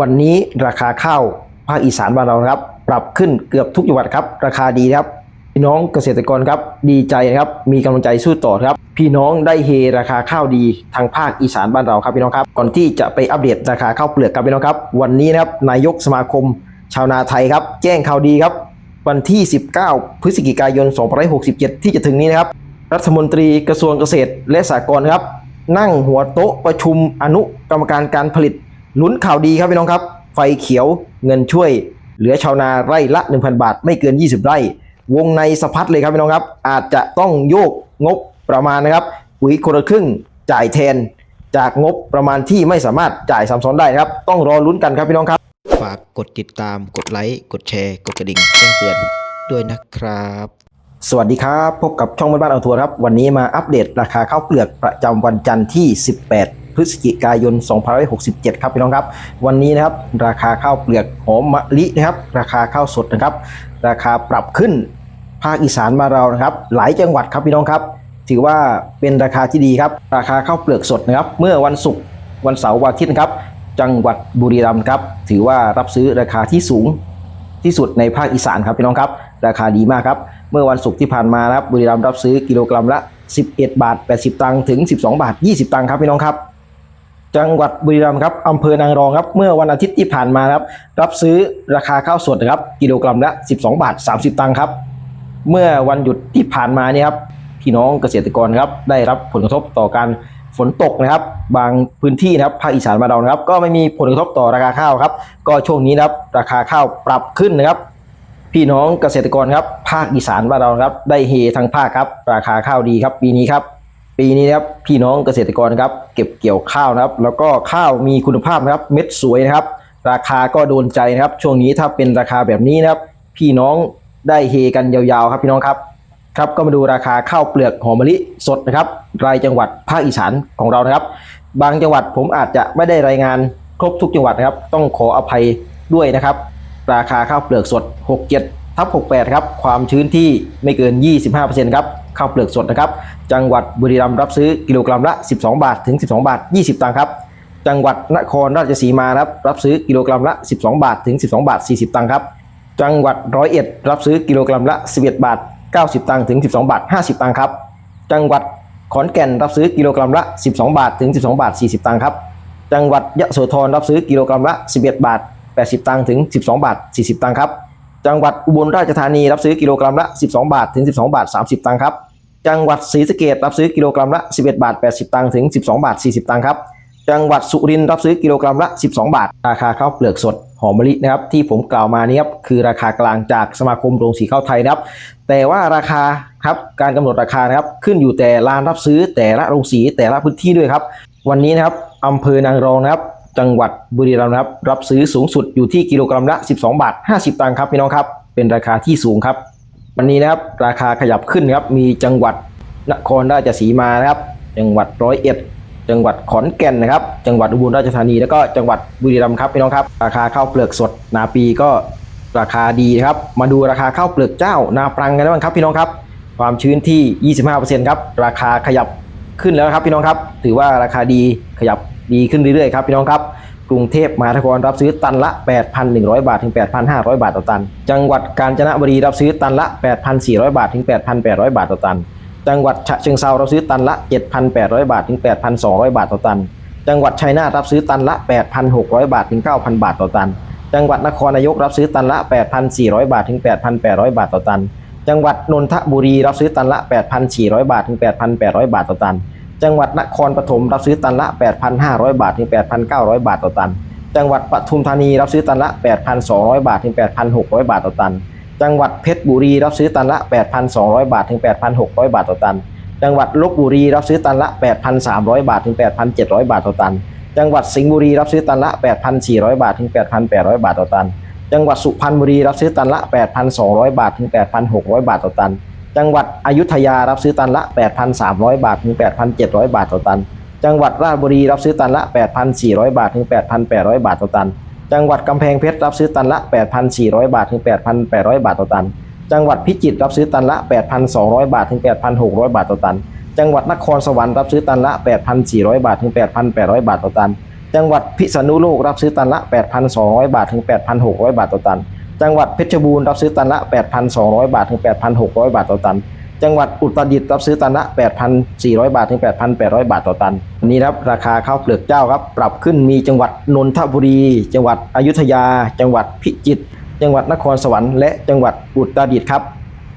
วันนี้ราคาข้าวภาคอีสานบ้านเราครับ ปรับขึ้นเกือบทุกจังหวัดครับ ราคาดีครับ พี่น้องเกษตรกรครับ ดีใจครับ มีกำลังใจสู้ต่อครับ พี่น้องได้เฮราคาข้าวดีทางภาคอีสานบ้านเราครับพี่น้องครับก่อนที่จะไปอัปเดตราคาข้าวเปลือกครับพี่น้องครับ วันนี้นะครับนายกสมาคม ชาวนาไทยครับ แจ้งข่าวดีครับ วันที่ 19 พฤศจิกายน 2567 ที่จะถึงนี้นะครับ รัฐมนตรีกระทรวงเกษตรและสหกรณ์ครับ นั่งหัวโต๊ะประชุมอนุกรรมการการผลิต ลุ้นข่าวดีครับพี่น้องครับ ไฟเขียวเงินช่วย เหลือชาวนาไร่ละ 1,000 บาท ไม่เกิน 20 ไร่ วงในสะพัดเลยครับพี่น้องครับ อาจจะต้องโยกงบประมาณนะครับปุ๋ยคนละครึ่งจ่ายแทน จากงบประมาณที่ไม่สามารถจ่ายซ้ำซ้อนได้ครับ ต้องรอลุ้นกันครับพี่น้องครับ ฝากกดติดตามกดไลค์กดแชร์ กดกระดิ่งแจ้งเตือนด้วยนะครับ สวัสดีครับ พบกับช่องบ้านบ้านเอาทัวร์ครับ วันนี้มาอัปเดตราคาข้าวเปลือกประจำวันจันทร์ที่ 18 พฤศจิกายน2567 ครับพี่น้องครับ วันนี้นะครับราคาข้าวเปลือกหอมมะลินะครับ ราคาข้าวสดนะครับ ราคาปรับขึ้นภาคอีสานมาเรานะครับ หลายจังหวัดครับพี่น้องครับ ถือว่าเป็นราคาที่ดีครับ ราคาข้าวเปลือกสดนะครับ เมื่อวันศุกร์วันเสาร์วันอาทิตย์นะครับ จังหวัดบุรีรัมย์ครับ ถือว่ารับซื้อราคาที่สูงที่สุดในภาคอีสานครับพี่น้องครับ ราคาดีมากครับ เมื่อวันศุกร์ที่ผ่านมานะครับบุรีรัมย์รับซื้อกิโลกรัมละ 11 บาท 80 ตังค์ถึง 12 บาท 20 ตังค์ครับพี่น้องครับ จังหวัดบุรีรัมย์ครับอำเภอนางรองครับ เมื่อวันอาทิตย์ที่ผ่านมาครับ รับซื้อราคาข้าวสดนะครับ กิโลกรัมละ 12 บาท 30 ตังค์ครับ เมื่อวันหยุดที่ผ่านมาเนี่ยครับ พี่น้องเกษตรกรครับ ได้รับผลกระทบต่อการฝนตกนะครับ บางพื้นที่นะครับภาคอีสานมาเรานะครับ ก็ไม่มีผลกระทบต่อราคาข้าวครับ ก็ช่วงนี้นะครับ ราคาข้าวปรับขึ้นนะครับ พี่น้องเกษตรกรครับ ภาคอีสานบ้านเรานะครับ ได้เฮทั้งภาคครับ ราคาข้าวดีครับปีนี้ครับ ปีนี้นะครับพี่น้องเกษตรกรครับ เก็บเกี่ยวข้าวนะครับ แล้วก็ข้าวมีคุณภาพนะครับ เม็ดสวยนะครับ ราคาก็โดนใจนะครับ ช่วงนี้ถ้าเป็นราคาแบบนี้นะครับ พี่น้องได้เฮกันยาวๆครับพี่น้องครับครับก็มาดูราคาข้าวเปลือกหอมมะลิสดนะครับ รายจังหวัดภาคอีสานของเรานะครับ บางจังหวัดผมอาจจะไม่ได้รายงานครบทุกจังหวัดนะครับ ต้องขออภัยด้วยนะครับ ราคาข้าวเปลือกสด 67ทับ68 ครับ ความชื้นที่ไม่เกิน 25%ครับ ข้าวเปลือกสดนะครับ จังหวัดบุรีรัมย์รับซื้อกิโลกรัมละ 12 บาทถึง 12 บาท 20 ตังค์ครับ จังหวัดนครราชสีมาครับรับซื้อกิโลกรัมละ 12 บาทถึง 12 บาท 40 ตังค์ครับ จังหวัดร้อยเอ็ดรับซื้อกิโลกรัมละ 11 บาท 90 ตังค์ถึง 12 บาท 50 ตังค์ครับ จังหวัดขอนแก่นรับซื้อกิโลกรัมละ 12 บาทถึง 12 บาท 40 ตังค์ครับ จังหวัดยะโสธรรับซื้อกิโลกรัมละ 11 บาท 80 ตังค์ถึง 12 บาท 40 ตังค์ครับจังหวัดอุบลราชธานีรับซื้อกิโลกรัมละ 12 บาท ถึง 12 บาท 30 ตังค์ครับ จังหวัดศรีสะเกษรับซื้อกิโลกรัมละ 11 บาท 80 ตังค์ถึง 12 บาท 40 ตังค์ครับ จังหวัดสุรินทร์รับซื้อกิโลกรัมละ 12 บาท ราคาข้าวเปลือกสดหอมมะลินะครับที่ผมกล่าวมานี้ครับคือราคากลางจากสมาคมโรงสีข้าวไทยนะครับ แต่ว่าราคาครับการกำหนดราคานะครับขึ้นอยู่แต่ร้านรับซื้อแต่ละโรงสีแต่ละพื้นที่ด้วยครับ วันนี้นะครับอำเภอนางรองนะครับ จังหวัดบุรีรัมย์นะครับรับซื้อสูงสุดอยู่ที่กิโลกรัมละ 12 บาท 50 ตังค์ครับพี่น้องครับเป็นราคาที่สูงครับ วันนี้นะครับราคาขยับขึ้นครับมีจังหวัดนครราชสีมานะครับ จังหวัดร้อยเอ็ดจังหวัดขอนแก่นนะครับ จังหวัดอุบลราชธานีแล้วก็จังหวัดบุรีรัมย์ครับพี่น้องครับ ราคาข้าวเปลือกสดนาปีก็ราคาดีครับ มาดูราคาข้าวเปลือกเจ้านาปรังกันบ้างครับพี่น้องครับ ความชื้นที่ 25%ครับราคาขยับขึ้นแล้วครับพี่น้องครับ ถือว่าราคาดีขยับดีขึ้นเรื่อยๆครับพี่น้องครับ กรุงเทพมหานครรับซื้อตันละ 8,100 บาทถึง 8,500 บาทต่อตัน จังหวัดกาญจนบุรีรับซื้อตันละ 8,400 บาทถึง 8,800 บาทต่อตัน จังหวัดฉะเชิงเซารับซื้อตันละ 7,800 บาทถึง 8,200 บาทต่อตัน จังหวัดชัยนาทรับซื้อตันละ 8,600 บาทถึง 9,000 บาทต่อตัน จังหวัดนครนายกรับซื้อตันละ 8,400 บาทถึง 8,800 บาทต่อตัน จังหวัดนนทบุรีรับซื้อตันละ 8,400 บาทถึง 8,800 บาทต่อตัน จังหวัดนครปฐมรับซื้อตันละ 8,500 บาทถึง8,900 บาทต่อตัน จังหวัดปทุมธานีรับซื้อตันละ 8,200 บาทถึง8,600 บาทต่อตัน จังหวัดเพชรบุรีรับซื้อตันละ 8,200 บาทถึง8,600 บาทต่อตัน จังหวัดลบบุรีรับซื้อตันละ 8,300 บาทถึง8,700 บาทต่อตัน จังหวัดสิงห์บุรีรับซื้อตันละ 8,400 บาทถึง8,800 บาทต่อตัน จังหวัดสุพรรณบุรีรับซื้อตันละ 8,200 บาทถึง8,600 บาทต่อตัน จังหวัดอยุธยารับซื้อตันละ 8,300 บาทถึง 8,700 บาทต่อตัน จังหวัดราชบุรีรับซื้อตันละ 8,400 บาทถึง 8,800 บาทต่อตัน จังหวัดกำแพงเพชรรับซื้อตันละ 8,400 บาทถึง 8,800 บาทต่อตัน จังหวัดพิจิตรรับซื้อตันละ 8,200 บาทถึง 8,600 บาทต่อตัน จังหวัดนครสวรรค์รับซื้อตันละ 8,400 บาทถึง 8,800 บาทต่อตัน จังหวัดพิษณุโลกรับซื้อตันละ 8,200 บาทถึง 8,600 บาทต่อตัน จังหวัดเพชรบูรณ์รับซื้อตันละ 8,200 บาทถึง 8,600 บาทต่อตัน จังหวัดอุตรดิตถ์รับซื้อตันละ 8,400 บาทถึง 8,800 บาทต่อตัน นี่ครับราคาข้าวเปลือกเจ้าครับ ปรับขึ้นมีจังหวัดนนทบุรี จังหวัดอยุธยา จังหวัดพิจิตร จังหวัดนครสวรรค์และจังหวัดอุตรดิตถ์ครับ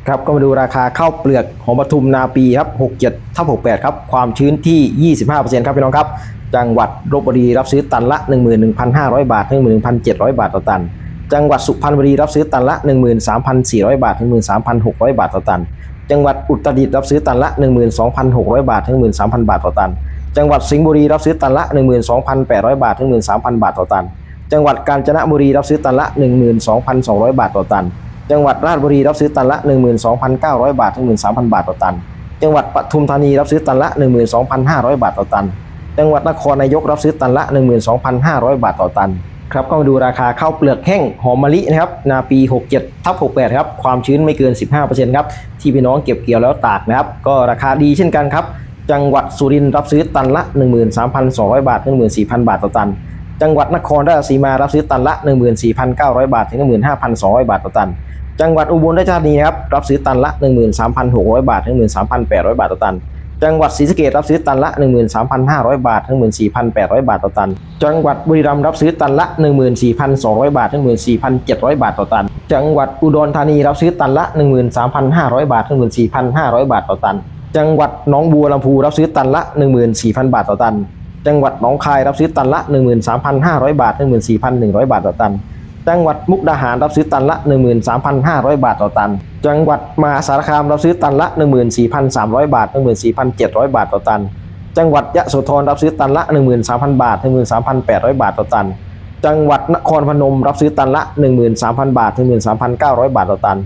ครับก็มาดูราคาข้าวเปลือกหอมปทุมนาปีครับ 67ทับ68 ครับ ความชื้นที่ 25%ครับพี่น้องครับ จังหวัดลบบุรีรับซื้อตันละ 11,500 บาทถึง11,700 บาทต่อตัน จังหวัดสุพรรณบุรีรับซื้อตันละ 13,400 บาท ถึง 13,600 บาทต่อตัน จังหวัดอุตรดิตถ์รับซื้อตันละ 12,600 บาท ถึง 13,000 บาทต่อตัน จังหวัดสิงห์บุรีรับซื้อตันละ 12,800 บาท ถึง 13,000 บาทต่อตัน จังหวัดกาญจนบุรีรับซื้อตันละ 12,200 บาทต่อตัน จังหวัดราชบุรีรับซื้อตันละ 12,900 บาท ถึง 13,000 บาทต่อตัน จังหวัดปทุมธานีรับซื้อตันละ 12,500 บาทต่อตัน จังหวัดนครนายกรับซื้อตันละ 12,500 บาทต่อตัน ครับก็มาดูราคาข้าวเปลือกแห้งหอมมะลินะครับนาปี 67ทับ68ครับความชื้นไม่เกิน 15%ครับที่พี่น้องเก็บเกี่ยวแล้วตากนะครับ ก็ราคาดีเช่นกันครับ จังหวัดสุรินทร์รับซื้อตันละ 13,200 บาทถึง14,000 บาทต่อตัน จังหวัดนครราชสีมารับซื้อตันละ 14,900 บาทถึง15,200 บาทต่อตัน จังหวัดอุบลราชธานีครับรับซื้อตันละ 13,600 บาทถึง13,800 บาทต่อตัน จังหวัดศรีสะเกษรับซื้อตันละ 13,500 บาท ถึง 14,800 บาทต่อตัน จังหวัดบุรีรัมย์รับซื้อตันละ 14,200 บาท ถึง 14,700 บาทต่อตัน จังหวัดอุดรธานีรับซื้อตันละ 13,500 บาท ถึง 14,500 บาทต่อตัน จังหวัดหนองบัวลำพูรับซื้อตันละ 14,000 บาทต่อตัน จังหวัดหนองคายรับซื้อตันละ 13,500 บาท ถึง 14,100 บาทต่อตัน จังหวัดมุกดาหารรับซื้อตันละ 13,500 บาทต่อตัน จังหวัดมหาสารคามรับซื้อตันละ 14,300 บาท 14,700 บาทต่อตัน จังหวัดยะโสธรรับซื้อตันละ 13,000 บาท 13,800 บาทต่อตัน จังหวัดนครพนมรับซื้อตันละ 13,000 บาท 13,900 บาทต่อตัน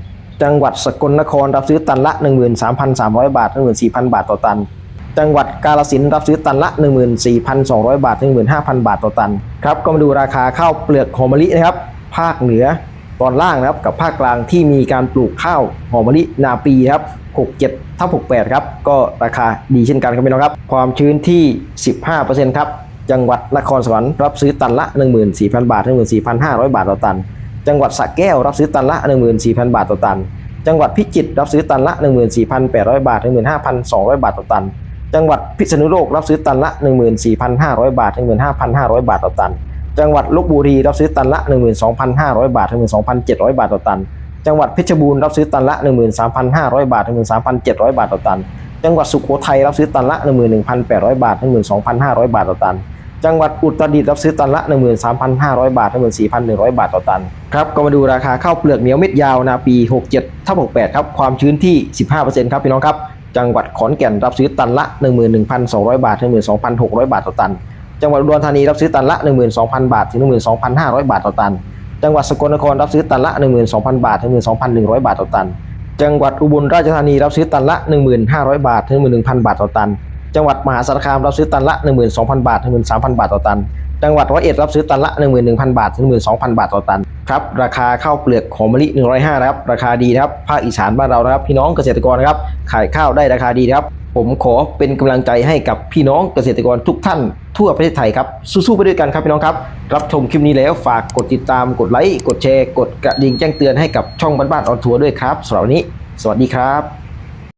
จังหวัดสกลนครรับซื้อตันละ 13,300 บาท 14,000 บาทต่อตัน จังหวัดกาฬสินรับซื้อตันละ 14,200 บาทถึง15,000 บาทต่อตัน ครับ ก็มาดูราคาข้าวเปลือกหอมมะลินะครับ ภาคเหนือตอนล่างนะครับกับภาคกลางที่มีการปลูกข้าวหอมมะลินาปีครับ67ทับ68ครับก็ราคาดีเช่นกันครับพี่น้องครับ ความชื้นที่ 15%ครับจังหวัดนครสวรรค์รับซื้อตันละ 14,000 บาท 14,500 บาทต่อตัน จังหวัดสระแก้วรับซื้อตันละ 14,000 บาทต่อตัน จังหวัดพิจิตรรับซื้อตันละ 14,800 บาท 15,200 บาทต่อตัน จังหวัดพิษณุโลกรับซื้อตันละ 14,500 บาท 15,500 บาทต่อตัน จังหวัดลบบุรีรับซื้อตันละ 12,500 บาทถึง12,700 บาทต่อตัน จังหวัดเพชรบูรณ์รับซื้อตันละ 13,500 บาทถึง13,700 บาทต่อตัน จังหวัดสุโขทัยรับซื้อตันละ 11,800 บาทถึง12,500 บาทต่อตันจังหวัดอุตรดิตถ์รับซื้อตันละ 13,500 บาทถึง14,100 บาทต่อตันครับก็มาดูราคาข้าวเปลือกเหนียวเม็ดยาวนาปี 67ทับ68 ครับ ความชื้นที่ 15%ครับพี่น้องครับ จังหวัดขอนแก่นรับซื้อตันละ 11,200 บาทถึง12,600 บาทต่อตัน จังหวัดอุดรธานีรับซื้อตันละ 12,000 บาท ถึง 12,500 บาทต่อตัน จังหวัดสกลนครรับซื้อตันละ 12,000 บาท ถึง 12,100 บาทต่อตัน จังหวัดอุบลราชธานีรับซื้อตันละ 1,500 บาท ถึง 11,000 บาทต่อตัน จังหวัดมหาสารคามรับซื้อตันละ 12,000 บาท ถึง 13,000 บาทต่อตัน จังหวัดร้อยเอ็ดรับซื้อตันละ 11,000 บาท ถึง 12,000 บาทต่อตัน ครับ ราคาข้าวเปลือกหอมมะลิ 105นะครับ ราคาดีนะครับ ภาคอีสานบ้านเรานะครับ พี่น้องเกษตรกรนะครับ ขายข้าวได้ราคาดีนะครับ ผมขอเป็นกำลังใจให้กับพี่น้องเกษตรกรทุกท่านทั่วประเทศไทยครับ สู้ๆไปด้วยกันครับพี่น้องครับ รับชมคลิปนี้แล้วฝากกดติดตามกดไลค์กดแชร์ กดกระดิ่งแจ้งเตือนให้กับช่องบ้านๆออนทัวร์ด้วยครับสำหรับวันนี้ สวัสดีครับ